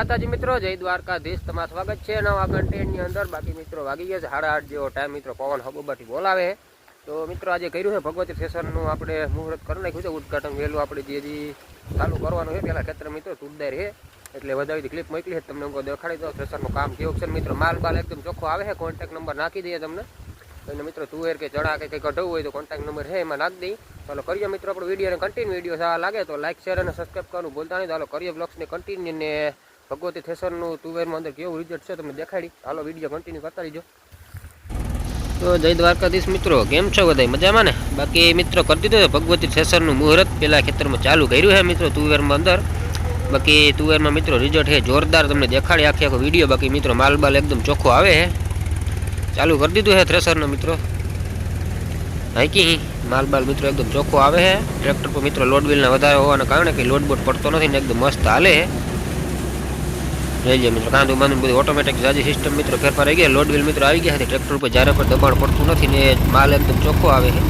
માતાજી મિત્રો, જય દ્વારકાધીશ. તમારું સ્વાગત છે નવા કન્ટેન્ટની અંદર. બાકી મિત્રો વાગી ગયા છે સાડા આઠ જેવો ટાઈમ મિત્રો પવન હબોબાથી બોલાવે. છે. તો મિત્રો આજે કર્યું છે ભગવતી સ્ટેશનનું આપણે મુહૂર્ત કરી નાખ્યું છે. ઉદઘાટન વહેલું આપણે જે હજી ચાલુ કરવાનું છે. પહેલાં ખેતર મિત્રો તુરદાર છે. એટલે વધારી ક્લિપ મોકલી છે. તમને હું દેખાડી દઉં. સ્ટેશનનું કામ કેવું છે મિત્રો? માલ બાલ એકદમ ચોખ્ખો આવે છે. કોન્ટેક્ટ નંબર નાખી દઈએ તમને. અને મિત્રો તુવેર કે ચણા કે કંઈ કઢવું હોય તો કોન્ટેક્ટ નંબર છે એમાં નાખી દઈ. ચાલો કરીએ મિત્રો આપણો વીડિયો અને કન્ટિન્યુ વીડિયો સારા લાગે તો લાઈક શેર અને સબસ્ક્રાઈબ કરવાનું ભૂલતા નહીં. તો હાલો કરીએ બ્લોગ્સને કન્ટિન્યુ ને ભગવતી થેસરનું તુવેરમાં અંદર કેવું રિઝલ્ટ છે તમને દેખાડી. હાલો વીડિયો કન્ટિન્યુ કરતા રહીજો. તો જય દ્વારકાધીશ મિત્રો, કેમ છો બધા? મજામાં ને? બાકી મિત્રો કરી દીધું છે ભગવતી થેસરનું મુહૂર્ત. પેલા ખેતરમાં ચાલુ કર્યું છે મિત્રો તુવેરમાં અંદર. બાકી તુવેરમાં મિત્રો રિઝલ્ટ છે જોરદાર. તમને દેખાડી આખી આખો વીડિયો બાકી મિત્રો માલ બાલ એકદમ ચોખ્ખો આવે છે. ચાલુ કરી દીધું છે થ્રેસરનો મિત્રો. હાઈકી માલ બાલ મિત્રો એકદમ ચોખ્ખો આવે છે. ટ્રેક્ટર પર મિત્રો લોડ વ્હીલના વધારે હોવાના કારણે કંઈ લોડ બોડ પડતો નથી ને એકદમ મસ્ત હાલે છે. લો મિત્રો. કાંદુ માનું બધું ઓટોમેટિક જાજી સિસ્ટમ મિત્રો ફેરફાર આવી ગયા. લોડ વ્હીલ મિત્રો આવી ગયા છે. ટ્રેક્ટર ઉપર જ્યારે પણ દબાણ પડતું નથી ને માલ એકદમ ચોખ્ખો આવે છે.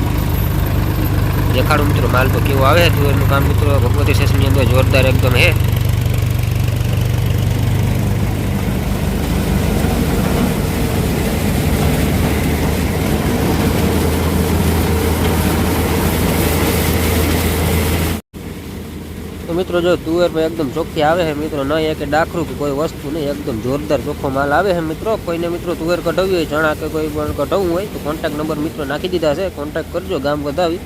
દેખાડું મિત્રો, માલ તો કેવો આવે છે. તુવેરનું કામ મિત્રો, ભગવતી સ્ટેશનની અંદર જોરદાર એકદમ છે. તો મિત્રો જો તુવેરમાં એકદમ ચોખ્ખી આવે છે, મિત્રો ન એ કે ડાખરું કે કોઈ વસ્તુ નહીં, એકદમ જોરદાર ચોખ્ખો માલ આવે છે મિત્રો. કોઈને મિત્રો તુવેર કઢાવી હોય, ચણા કે કોઈ પણ કઢાવવું હોય, તો કોન્ટેક્ટ નંબર મિત્રો નાખી દીધા છે. કોન્ટેક્ટ કરજો, ગામ વધાવી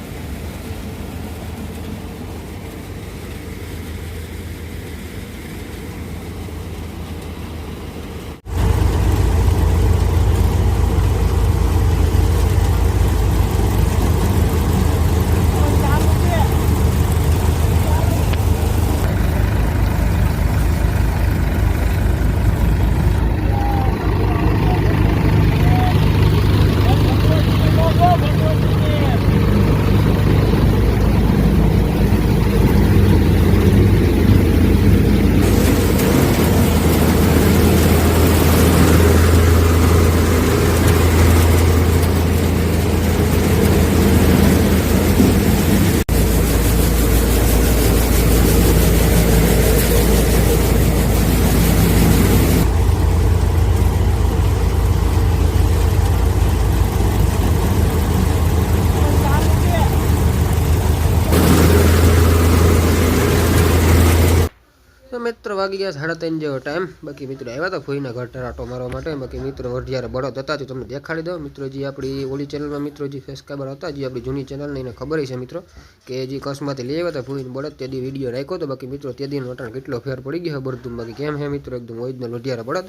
તો મિત્રો વાગી ગયા સાડા ત્રણ જેવો ટાઈમ બાકી મિત્રો આવ્યા હતા ફોઈના ઘર ટરાટો મારવા માટે. બાકી મિત્રો જ્યારે બળદ હતા તો તમને દેખાડી દો મિત્રો આપણી ઓલી ચેનલમાં મિત્રો જે સબસ્ક્રાઈબર હતા, જે આપણી જૂની ચેનલને એને ખબર છે મિત્રો, કે જે કસમાંથી લઈ આવ્યા હતા ફોઈને બળદ, તે દી વીડિયો રાખ્યો હતો. બાકી મિત્રો તે દીનો અટાણ કેટલો ફેર પડી ગયો બળદું બાકી કેમ હે મિત્રો? એકદમ ઓરિજિનલ વઢિયારા બળદ.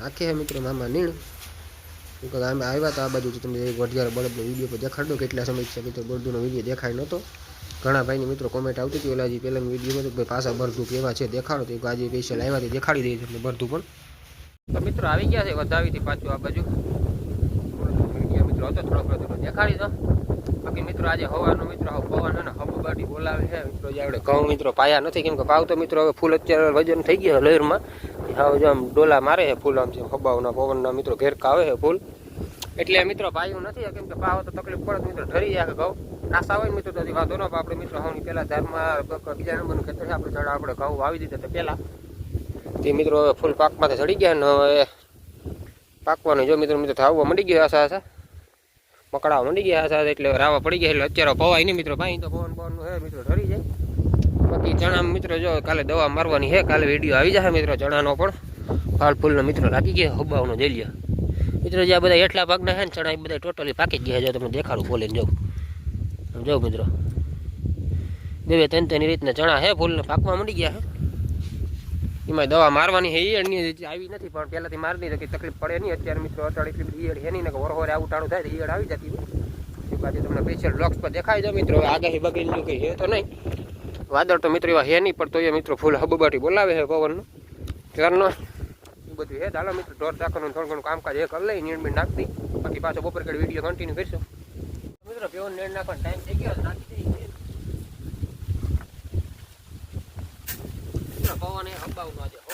નાખે હે મિત્રો મામા નીણ. કે અમે આવ્યા હતા આ બાજુ તમને વઢિયારા બળદનો વીડિયો પર દેખાડ દો કેટલા સમય છે મિત્રો બળદુનો વીડિયો દેખાય નહોતો. ઘણા ભાઈની મિત્રો કોમેન્ટ આવતી હતી, ઓલાજી પહેલાં વિડીયોમાં તો ભાઈ પાછા ભરતું કેવા છે? દેખાડો તો આજે સ્પેશિયલ આવ્યા તે દેખાડી દઈએ એટલે ભરતું પણ. મિત્રો આવી ગયા છે વધાવીથી પાછું આ બાજુ. મિત્રો હતો થોડો થોડો દેખાડી દો. બાકી મિત્રો આજે હવાનો મિત્રો પવન અને ને ગાડી બોલાવે છે. મિત્રો જે આપણે ઘઉં મિત્રો પાયા નથી, કેમ કે ભાવ તો મિત્રો હવે ફૂલ અત્યારે વજન થઈ ગયા લહેરમાં. હવે જો આમ ડોલા મારે છે ફૂલ, આમ જેમ હબાવના પવનના મિત્રો ઘેરકા આવે છે ફૂલ. એટલે મિત્રો ભાઈઓ નથી કેમ કે ભાવ તો તકલીફ પડે મિત્રો ઠરી જાય ઘઉં. નાસા હોય મિત્રો તો વાંધો ન આપણે મિત્રો હવની પહેલાં ધારમાં બીજા નંબરનું ખેતર છે આપણે જણા આપણે ઘઉં વાવી દીધા તો પહેલાં. તે મિત્રો ફૂલ પાકમાંથી ચડી ગયા ને હવે પાકવાનું જો મિત્રો મિત્રો થાવવા મંડી ગયા આશા આશા. મકડા મંડી ગયા આશા એટલે રાવા પડી ગયા એટલે અત્યારે પવાય નહીં મિત્રો ભાઈ. તો પવન પવનનું હે મિત્રો ઢરી જાય. બાકી ચણા મિત્રો જો કાલે દવા મારવાની હે, કાલે વીડિયો આવી જશે મિત્રો ચણાનો પણ. ફાલ ફૂલનો મિત્રો લાગી ગયા, હુબાવનો જેલિયા મિત્રો જે આ બધા એટલા ભાગના છે ને ચણા, એ બધા ટોટલી પાકી ગયા જો તમને દેખાડું બોલીને જાઉં જો. મિત્રો. બે બે ત્રણ ત્રણ રીતના ચણા છે ફૂલને પાકવા મળી ગયા છે. એમાં દવા મારવાની છે, ઈયળની આવી નથી, પણ પહેલાથી મારી દીધી કે તકલીફ પડે નહીં. અત્યારે મિત્રો અત્યારે એટલી બધી ઈયળ છે નહીં કે વરહોરે આવું ટાણું થાય ઈયળ આવી જતી એ પાછી તમને સ્પેશિયલ બ્લોક્સ પર દેખાઈ દો મિત્રો. આગાહી બગડી લીધું કંઈ છે તો નહીં. વાદળ તો મિત્રો એવા હે નહીં, પણ તો એ મિત્રો ફૂલ હબબાટી બોલાવે છે પવનનું. એ બધું હે દાલા મિત્ર, ઢોર, ઢાંકણનું થોડું ઘણું કામકાજ હે કરી લઈ નીણબીણ નાખતી બાકી પાછો બપોર કડે વીડિયો કન્ટિન્યુ કરીશું. મિત્રો પેવો નીણ નાખવાનો ટાઈમ થઈ ગયો, નાખી દઈએ. પવન એ હબાવનો આજે.